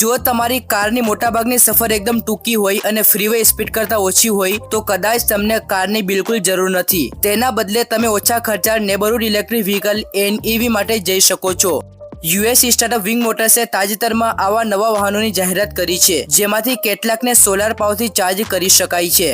જો તમારી કારની મોટાભાગની સફર એકદમ ટૂંકી હોય અને ફ્રીવે સ્પીડ કરતાં ઓછી હોય, તો કદાચ તમને કારની બિલકુલ જરૂર નથી. તેના બદલે તમે ઓછા ખર્ચા નેબરહુડ ઇલેક્ટ્રિક વ્હીકલ એનઈવી માટે જઈ શકો છો. યુએસ સ્ટાર્ટઅપ વિંગ મોટર્સે તાજેતરમાં આવા નવા વાહનોની જાહેરાત કરી છે, જેમાંથી કેટલાકને સોલાર પાવરથી ચાર્જ કરી શકાય છે.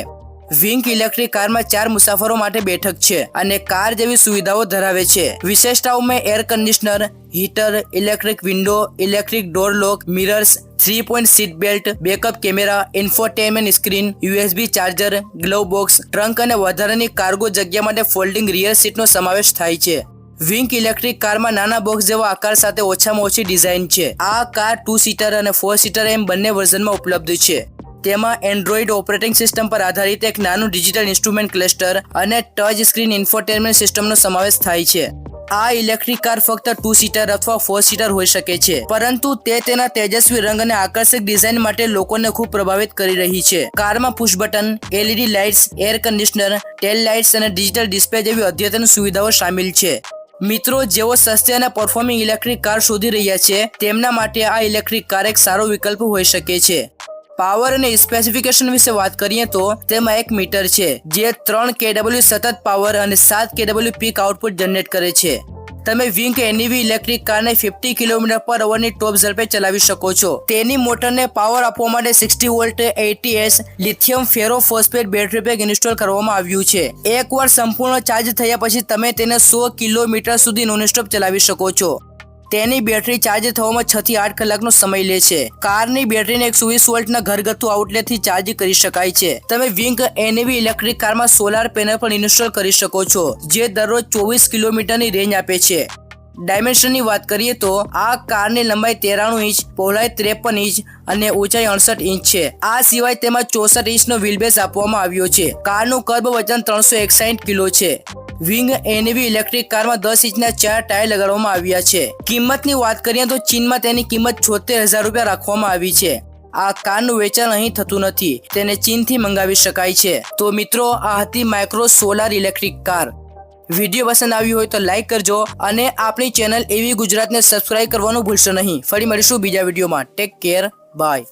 વિંક ઇલેક્ટ્રિક કારમાં ચાર મુસાફરો માટે બેઠક છે અને કાર જેવી સુવિધાઓ ધરાવે છે. વિશેષતાઓમાં air conditioner heater electric window electric door lock mirrors three point seat belt backup camera infotainment screen USB charger glove box trunk અને વધારાની કાર્ગો જગ્યા માટે ફોલ્ડિંગ રિયર સીટનો સમાવેશ થાય છે. વિંક ઇલેક્ટ્રિક કારમાં નાના બોક્સ જેવા આકાર સાથે ઓછામાં ઓછી ડિઝાઇન છે. આ કાર ટુ સીટર અને ફોર સીટર એમ બંને વર્ઝનમાં ઉપલબ્ધ છે. તેમાં એન્ડ્રોઇડ ઓપરેટિંગ સિસ્ટમ પર આધારિત એક નાનું ડિજિટલ ઇન્સ્ટ્રુમેન્ટ ક્લસ્ટર અને ટચ સ્ક્રીન ઇન્ફોટેનમેન્ટ સિસ્ટમનો સમાવેશ થાય છે. આ ઇલેક્ટ્રિક કાર ફક્ત ટુ સીટર અથવા ફોર સીટર હોઈ શકે છે, પરંતુ તે તેના તેજસ્વી રંગ અને આકર્ષક ડિઝાઇન માટે લોકોને ખૂબ પ્રભાવિત કરી રહી છે. કારમાં push button LED lights air conditioner tail lights અને ડિજિટલ ડિસ્પ્લે જેવી અદ્યતન સુવિધાઓ સામેલ છે. મિત્રો, જેઓ સસ્તી અને પરફોર્મિંગ ઇલેક્ટ્રિક કાર શોધી રહ્યા છે, તેમના માટે આ ઇલેક્ટ્રિક કાર એક સારો વિકલ્પ હોઈ શકે છે. પાવર અને સ્પેસિફિકેશન વિશે વાત કરીએ તો તેમાં એક મીટર છે, જે ત્રણ કેડબલ્યુ સતત પાવર અને સાત કેડબલ્યુ પીક આઉટપુટ જનરેટ કરે છે. તમે વિંક એનીવી ઇલેક્ટ્રિક કારને ફિફ્ટી કિલોમીટર પર અવરની ટોપ ઝડપે ચલાવી શકો છો. તેની મોટરને પાવર આપવા માટે sixty volt eighty S lithium ferro phosphate battery pack install કરવામાં આવ્યું છે. એકવાર સંપૂર્ણ ચાર્જ થયા પછી તમે તેને સો કિલોમીટર સુધી નોનસ્ટોપ ચલાવી શકો છો. તેની બેટરી ચાર્જ થવામાં છ થી આઠ કલાકનો સમય લે છે. કારની બેટરીને એકસો વીસ વોલ્ટના ઘરગથ્થુ આઉટલેટથી ચાર્જ કરી શકાય છે. તમે વિંક એનવી ઇલેક્ટ્રિક કારમાં સોલાર પેનલ પણ ઇન્સ્ટોલ કરી શકો છો, જે દરરોજ ચોવીસ કિલોમીટરની રેન્જ આપે છે. ડાયમેન્શનની વાત કરીએ તો, આ કારની લંબાઈ તેરાણું ઇંચ, પહોળાઈ ત્રેપન ઇંચ અને ઊંચાઈ અડસઠ ઇંચ છે. આ સિવાય તેમાં ચોસઠ ઇંચનો વ્હીલબેસ આપવામાં આવ્યો છે. કારનું કર્બ વજન ત્રણસો એકસાઠ કિલો છે. વિંગ એનવી ઇલેક્ટ્રિક કારમાં દસ ઇંચના ચાર ટાયર લગાડવામાં આવ્યા છે. કિંમતની વાત કરીએ તો ચીનમાં તેની કિંમત છોતેર હજાર રૂપિયા રાખવામાં આવી છે. આ કારનું વેચાણ અહીં થતું નથી. તેને ચીનથી મંગાવી શકાય છે. તો મિત્રો, આ હતી micro solar electric car video પસંદ આવ્યું હોય તો લાઇક કરજો અને આપણી ચેનલ એવી ગુજરાતને સબસ્ક્રાઇબ કરવાનું ભૂલશો નહીં. ફરી મળીશું બીજા વિડીયોમાં. Take care bye